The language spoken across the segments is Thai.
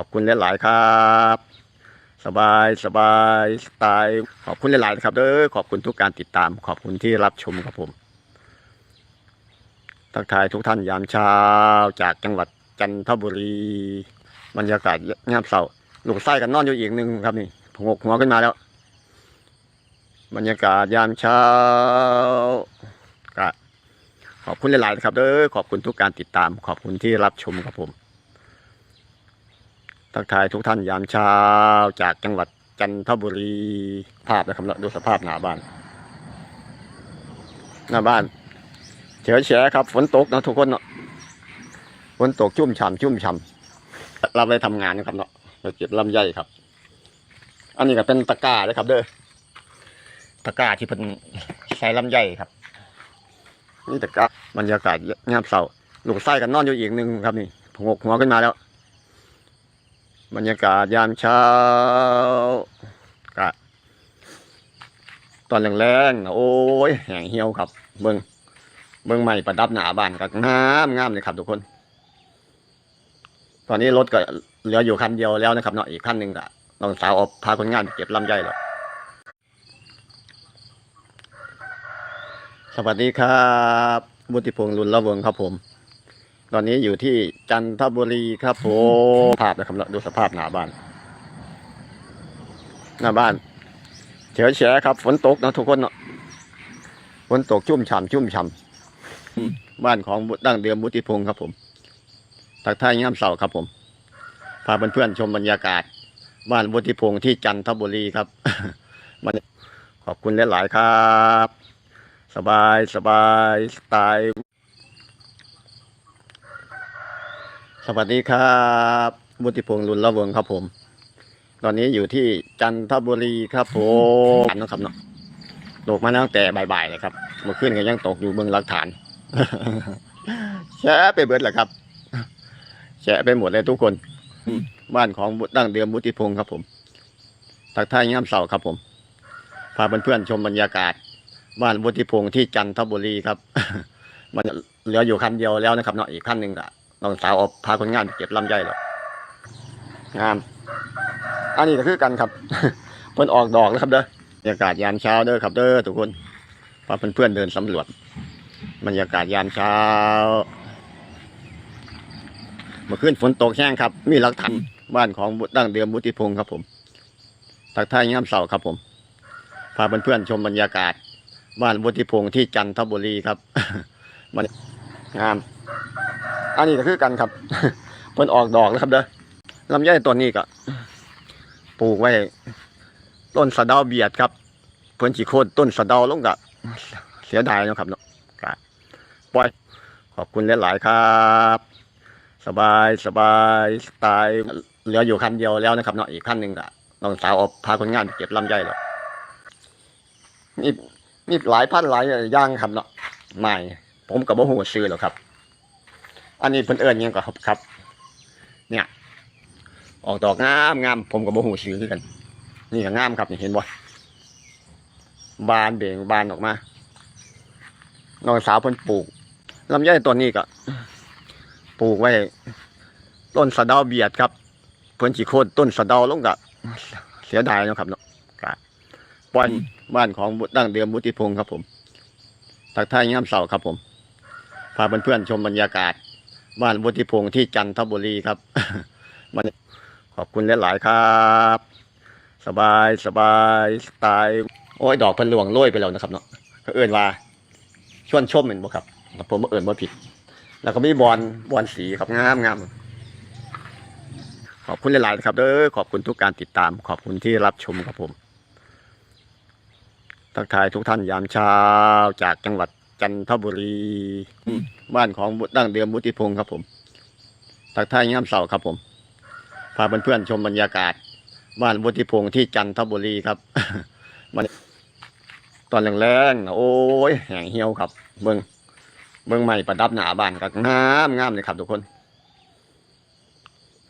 อบคุณหลายๆครับ สบายสบายสไตล์ขอบคุณหลายๆนะครับเด้อขอบคุณทุกการติดตาม ขอบคุณที่รับชมครับผม ทักทายทุกท่านยามเช้าจากจังหวัดจันทบุรี บรรยากาศงามเสาหลูกไส้กันนอนอยู่อีกหนึ่งครับนี่ผงกหัวขึ้นมาแล้ว บรรยากาศยามเช้าก็ขอบคุณหลายๆนะครับเด้อขอบคุณทุกการติดตาม ขอบคุณที่รับชมครับผม ทักทายทุกท่านยามเช้าจากจังหวัดจันทบุรี ภาพนะครับเนอะดูสภาพหน้าบ้าน หน้าบ้านเฉยแฉะครับ ฝนตกนะทุกคนเนาะฝนตกชุ่มฉ่ำชุ่มฉ่ำเราไปทำงานนะครับเนาะไปเก็บลำไยครับ อันนี้ก็เป็นตะกร้าเลยครับ เด้อตะกร้าที่เป็นใส่ลำไยครับ นี่ตะกร้าบรรยากาศงามเสาลูกไส้กันนอนอยู่อีกหนึ่งครับนี่ผงกหัวขึ้นมาแล้ว บรรยากาศยามเช้าก็ตอนแรงๆโอ้ยแห้งเหี่ยวครับ เบิงเบิงใหม่ประดับหนาบ้านก็งามงามเลยครับทุกคน ตอนนี้รถก็เหลืออยู่คันเดียวแล้วนะครับเนาะอีกคันหนึ่งก็น้องสาวเอาพาคนงานเก็บลำไยแล้วสวัสดีครับบุติพงษ์รุนละวงครับผม ตอนนี้อยู่ที่จันทบุรีครับผมภาพนะครับเนอะดูสภาพหน้าบ้าน หน้าบ้านเฉยแฉะครับ ฝนตกนะทุกคนเนาะฝนตกชุ่มฉ่ำชุ่มฉ่ำบ้านของดั้งเดิมบุติพงศ์ครับผมทักท่ายงามเสาครับผม พาเพื่อนๆชมบรรยากาศ บ้านบุติพงศ์ที่จันทบุรีครับมันขอบคุณหลายๆครับ สบายสบายสไตล์ สวัสดีครับบุติพงษ์รุนละวงครับผม ตอนนี้อยู่ที่จันทบุรีครับผมนะครับเนาะตกมาตั้งแต่บ่ายๆเลยครับเมื่อคืนก็ยังตกอยู่เบื้องหลักฐานแชะไปเบิดแหละครับแชะไปหมดเลยทุกคน บ้านของตรดั้งเดิมบุติพงษ์ครับผมทักทายงามเสาครับผม พาเพื่อนๆชมบรรยากาศ บ้านบุติพงษ์ที่จันทบุรีครับ มันเหลืออยู่คันเดียวแล้วนะครับเนาะอีกคันหนึ่งก็ น้องสาวเอาพาคนงานเก็บลำไยแล้วงาม อันนี้ก็คือกันครับเพิ่นออกดอกแล้วครับเด้อบรรยากาศยามเช้าเด้อครับเด้อทุกคนพาเพื่อนๆเดินสำรวจบรรยากาศยามเช้าเมื่อคืนฝนตกแห้งครับ มีหลักฐานบ้านของบุตรดั้งเดิมบุติพงศ์ครับผมทักทายงามเสาครับผม พาเพื่อนๆชมบรรยากาศ บ้านบุติพงศ์ที่จันทบุรีครับมันงาม อันนี้ก็คือกันครับเพิ่นออกดอกแล้วครับเด้อลำไยต้นนี้ก็ปลูกไว้ต้นสะเดาเบียดครับ เพิ่นสิโค่นต้นสะเดาลงก็เสียดายเนาะครับเนาะปล่อยขอบคุณหลายๆครับ สบายสบายสไตล์เหลืออยู่คันเดียวแล้วนะครับเนาะอีกคันหนึ่งก็น้องสาวเอาพาคนงานเก็บลำไยแล้วนี่นี่หลายพันหลายอย่างครับเนาะใหม่ ผมก็บ่ฮู้ชื่อหรอกครับ อันนี้เพิ่นเอิ้นหยังก็ครับครับ เนี่ย ออกดอกงามงามผมก็บ่ฮู้ชื่อกัน นี่ก็งามครับนี่เห็นบ่บานเบ่งบานออกมาน้องสาวเพิ่นปลูกลำไยต้นนี้ก็ปลูกไว้ ต้นสะเดาเบียดครับ เพิ่นสิโค่นต้นสะเดาลงก็เสียดายนะครับเนาะก็ปอยบ้านของบุตรดั้งเดิมบุติพงศ์ครับผมทักทายยามเช้าครับผมพาเพื่อนๆชมบรรยากาศ บ้านวุฒิพงศ์ที่จันทบุรีครับมันขอบคุณหลายๆครับ สบายสบายสไตล์โอ้ยดอกพันหลวงโรยไปแล้วนะครับเนาะเขาเอื่นว่าชวนชมเหมือนบ่ครับผมเอื่นว่าผิด แล้วก็มีบอลบอลสีครับงามงามขอบคุณหลายๆครับเด้อขอบคุณทุกการติดตาม ขอบคุณที่รับชมครับผมทักทายทุกท่านยามเช้าจากจังหวัด จันทบุรีบ้านของบุตรดั้งเดิมบุติพงศ์ครับผมทักทายงามเสาครับผม พาเพื่อนๆชมบรรยากาศ บ้านบุติพงศ์ที่จันทบุรีครับมันตอนแรงๆนะโอ้ยแห้งเหี่ยวครับ เบิงเบิงใหม่ประดับหนาบ้านก็งามงามเลยครับทุกคน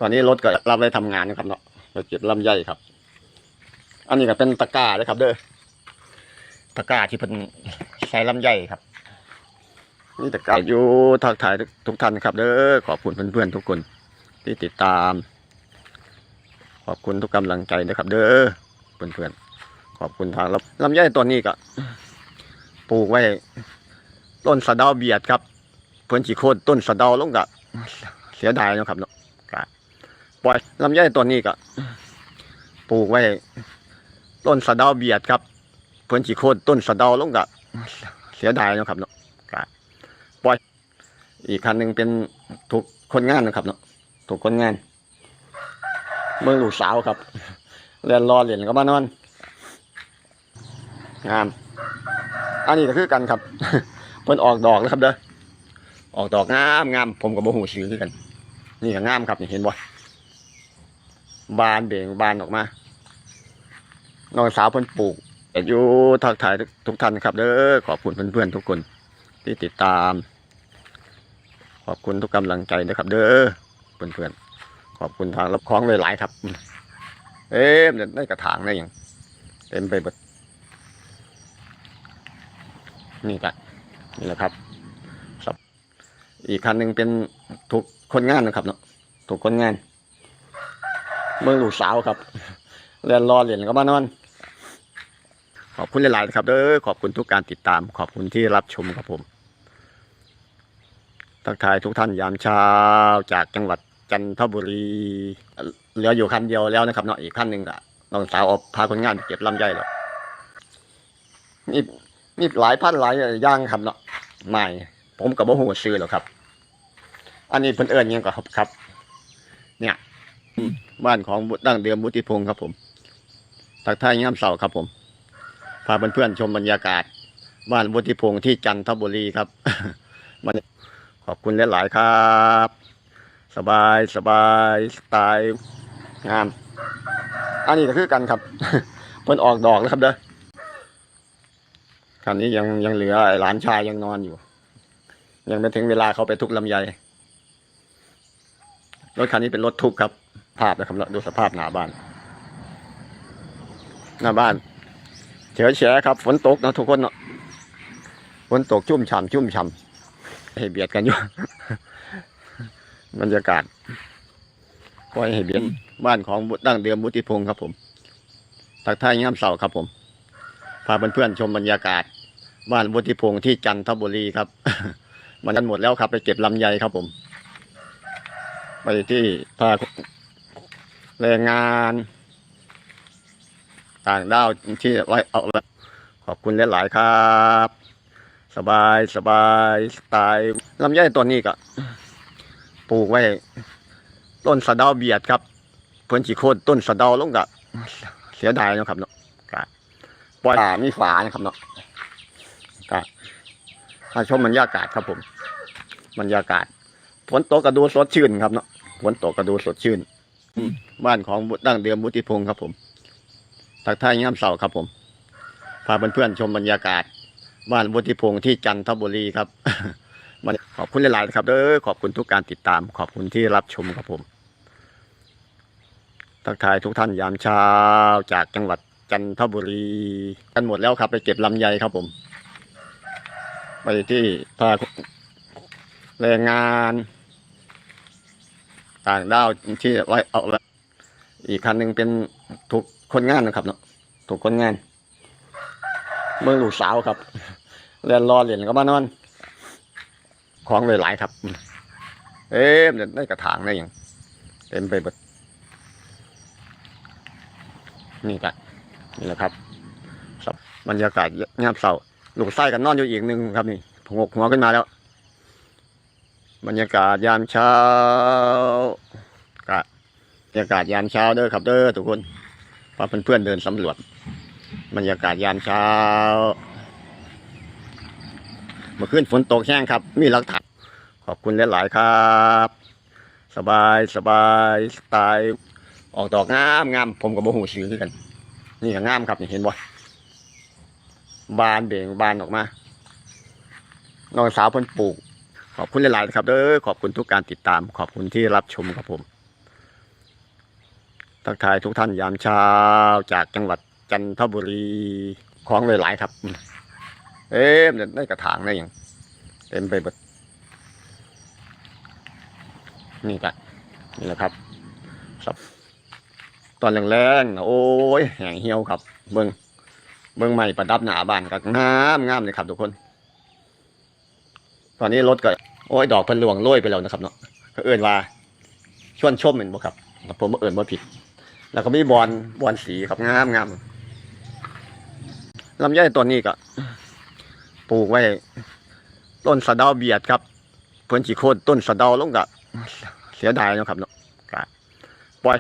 ตอนนี้รถก็รับไปทำงานนะครับเนาะไปเก็บลำไยครับ อันนี้ก็เป็นตะกร้าเลยครับ เด้อตะกร้าที่เป็นใส่ลำไยครับ นี่แต่กาอยู่ทักทายทุกท่านครับเด้อขอบคุณเพื่อนๆทุกคนที่ติดตาม ขอบคุณทุกกำลังใจนะครับ เด้อเพื่อนๆขอบคุณทางลำลำไยตัวนี้ก็ปลูกไว้ต้นสะเดาเบียดครับ เพื่อนจีโคตรต้นสะเดาลงกะเสียดายเนาะครับเนาะก็ปล่อยลำไยตัวนี้ก็ปลูกไว้ต้นสะเดาเบียดครับ เพื่อนจีโคตรต้นสะเดาลงกะเสียดายเนาะครับเนาะก็ ปล่อย อีกคันหนึ่งเป็นถูกคนงานนะครับเนาะถูกคนงาน เมืองลูกสาวครับเรียนรอเหรียญก็มานอนงาม อันนี้ก็คือกันครับเพิ่นออกดอกแล้วครับเด้อออกดอกงามงามผมกับโมหูซื้อกัน นี่ก็งามครับนี่เห็นบ่บานเบ่งบานออกมาน้องสาวเพิ่นปลูกอายุทักทายทุกท่านครับเด้อขอบคุณเพื่อนๆทุกคน ที่ติดตาม ขอบคุณทุกกำลังใจนะครับ เด้อเพื่อนๆขอบคุณทางรับคล้องหลายๆครับ เอ๊ะเนี่ยได้กระถางได้ยังเต็มไปหมดนี่กันนี่แหละครับครับ อีกคันหนึ่งเป็นถูกคนงานนะครับเนาะถูกคนงาน เมืองลูกสาวครับเรียนรอเรียญก็มานอน ขอบคุณหลายๆนะครับเด้อขอบคุณทุกการติดตาม ขอบคุณที่รับชมครับผม ทักทายทุกท่านยามเช้าจากจังหวัดจันทบุรี เหลืออยู่คันเดียวแล้วนะครับเนาะอีกคันหนึ่งก็น้องสาวเอาพาคนงานเก็บลำไยแล้วนี่นี่หลายพันหลายอย่างครับเนาะใหม่ ผมกับบ่หูซื้อหรอกครับ อันนี้เพิ่นเอิญยังก็ครับครับ เนี่ย บ้านของดั้งเดิมบุติพงศ์ครับผมทักทายยามเสาร์ครับผม พาเพื่อนๆชมบรรยากาศ บ้านบุติพงศ์ที่จันทบุรีครับมัน ขอบคุณหลายๆครับ สบายสบายสไตล์งาม อันนี้ก็คือกันครับเพิ่นออกดอกแล้วครับเด้อคันนี้ยังยังเหลือไอ้หลานชายยังนอนอยู่ ยังไม่ถึงเวลาเขาไปทุกลำไยรถคันนี้เป็นรถทุกครับ ภาพนะครับดูสภาพหน้าบ้าน หน้าบ้านเฉยแฉครับ ฝนตกนะทุกคนเนาะฝนตกชุ่มฉ่ำชุ่มฉ่ำ ให้เบียดกันอยู่ บรรยากาศปล่อยให้เบียดบ้านของตรดั้งเดิมบุติพงศ์ครับผมทักทายยามเสาครับผม พาเพื่อนๆชมบรรยากาศ บ้านบุติพงศ์ที่จันทบุรีครับมันกันหมดแล้วครับ ไปเก็บลำไยครับผม ไปที่พาแรงงาน ต่างด้าวที่ไว้เอาไว้ขอบคุณหลายๆครับ สบายสบายสไตล์ลำไยตัวนี้ก็ปลูกไว้ ต้นสะเดาเบียดครับ เพื่อนจีโคตรต้นสะเดาลงกะเสียดายนะครับเนาะก็ปล่อยป่ามีฝานะครับเนาะก็มาชมบรรยากาศครับผม บรรยากาศฝนตกกระดูสดชื่นครับเนาะฝนตกกระดูสดชื่นบ้านของดั้งเดิมบุติพงศ์ครับผมทักทายยามเสาครับผมพาเพื่อนๆชมบรรยากาศ บ้านวุฒิพงศ์ที่จันทบุรีครับมันขอบคุณหลายๆครับเด้อขอบคุณทุกการติดตาม ขอบคุณที่รับชมครับผม ทักทายทุกท่านยามเช้าจากจังหวัดจันทบุรี กันหมดแล้วครับ ไปเก็บลำไยครับผม ไปที่พาแรงงาน ต่างด้าวที่ไว้เอาไว้อีกคันหนึ่งเป็นถูกคนงานนะครับเนาะถูกคนงาน เมืองลูกสาวครับ เรียนรอเรียญก็มานอน ของเลยหลายครับ เอ๊ะเนี่ยได้กระถางได้ยังเต็มไปหมดนี่กันนี่แหละครับครับบรรยากาศงามเสาลูกไส้กันนอนอยู่อีกหนึ่งครับนี่ผงกหัวขึ้นมาแล้ว บรรยากาศยามเช้ากะบรรยากาศยามเช้าเด้อครับเด้อทุกคนพาเพื่อนๆเดินสำรวจ บรรยากาศยามเช้า เมื่อคืนฝนตกแห้งครับ มีหลักฐานขอบคุณหลายๆครับ สบายสบายสไตล์ออกดอกงามงามผมกับโมหูซื้อกัน นี่ก็งามครับนี่เห็นบ่บานเบ่งบานออกมาน้องสาวเพิ่นปลูก ขอบคุณหลายๆครับเด้อขอบคุณทุกการติดตาม ขอบคุณที่รับชมครับผมทักทายทุกท่านยามเช้าจากจังหวัดจันทบุรีของหลายๆครับ เอ๊ะเนี่ยได้กระถางได้ยังเต็มไปหมดนี่กันนี่แหละครับครับ ตอนแรงๆนะโอ้ยแห้งเหี่ยวครับ เบิ่งเบิ่งใหม่ประดับหน้าบ้านก็งามงามเลยครับทุกคน ตอนนี้รถก็โอ้ยดอกพิ่นหลวงโรยไปแล้วนะครับเนาะเขาเอิ้นว่าชวนชมเหมือนบ่ครับแต่ผมเอิ้นบ่ผิด แล้วก็มีบอลบอลสีครับงามงามลำไยต้นนี้ก็ ปลูกไว้ ต้นสะเดาเบียดครับเพื่อนสิโคตต้นสะเดาลงกะเสียดายเนาะครับเนาะปล่อย